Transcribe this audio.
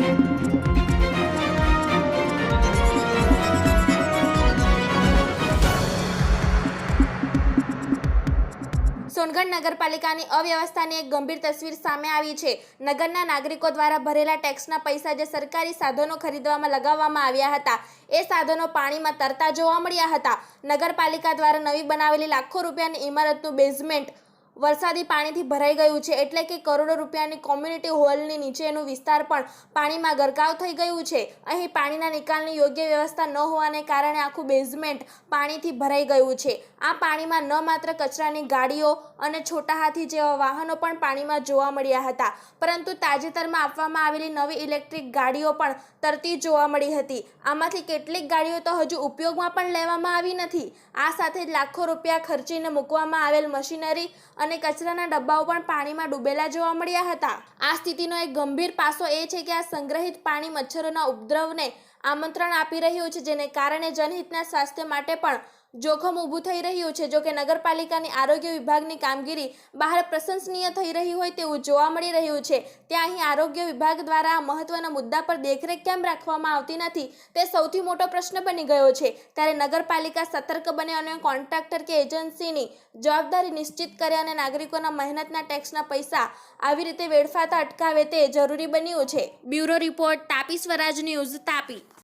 સોનગઢ નગરપાલિકાની અવ્યવસ્થાની એક ગંભીર તસવીર સામે આવી છે. નગરના નાગરિકો દ્વારા ભરેલા ટેક્સના પૈસા જે સરકારી સાધનો ખરીદવામાં લગાવવામાં આવ્યા હતા, એ સાધનો પાણીમાં તરતા જોવા મળ્યા હતા. નગરપાલિકા દ્વારા નવી બનાવેલી લાખો રૂપિયાની ઇમારતનું બેઝમેન્ટ વરસાદી પાણીથી ભરાઈ ગયું છે એટલે કે કરોડો રૂપિયાની કોમ્યુનિટી હોલની નીચેનું વિસ્તાર પણ પાણીમાં ગરકાવ થઈ ગયું છે. અહીં પાણીના નિકાલની યોગ્ય વ્યવસ્થા ન હોવાને કારણે આખું બેઝમેન્ટ પાણીથી ભરાઈ ગયું છે. આ પાણીમાં ન માત્ર કચરાની ગાડીઓ અને છોટા હાથી જેવા વાહનો પણ પાણીમાં જોવા મળ્યા હતા. પરંતુ તાજેતરમાં આપવામાં આવેલી નવી ઇલેક્ટ્રિક ગાડીઓ પણ તરતી જોવા મળી હતી. આમાંથી કેટલીક ગાડીઓ તો હજુ ઉપયોગમાં પણ લેવામાં આવી નથી. આ સાથે લાખો રૂપિયા ખર્ચીને મૂકવામાં આવેલ મશીનરી અને કચરાના ડબ્બાઓ પણ પાણીમાં ડૂબેલા જોવા મળ્યા હતા. આ સ્થિતિનો એક ગંભીર પાસો એ છે કે આ સંગ્રહિત પાણી મચ્છરોના ઉપદ્રવને આમંત્રણ આપી રહ્યું છે, જેને કારણે જનહિતના સ્વાસ્થ્ય માટે પણ જોખમ ઊભું થઈ રહ્યું છે. જો કે નગરપાલિકાની આરોગ્ય વિભાગની કામગીરી બહાર પ્રશંસનીય થઈ રહી હોય તેવું જોવા મળી રહ્યું છે. ત્યાં અહીં આરોગ્ય વિભાગ દ્વારા આ મહત્વના મુદ્દા પર દેખરેખ કેમ રાખવામાં આવતી નથી, તે સૌથી મોટો પ્રશ્ન બની ગયો છે. ત્યારે નગરપાલિકા સતર્ક બને અને કોન્ટ્રાક્ટર કે એજન્સીની જવાબદારી નિશ્ચિત કરે અને નાગરિકોના મહેનતના ટેક્સના પૈસા આવી રીતે વેડફાતા અટકાવે તે જરૂરી બન્યું છે. Bureau report, Tapi Swaraj news Tapi.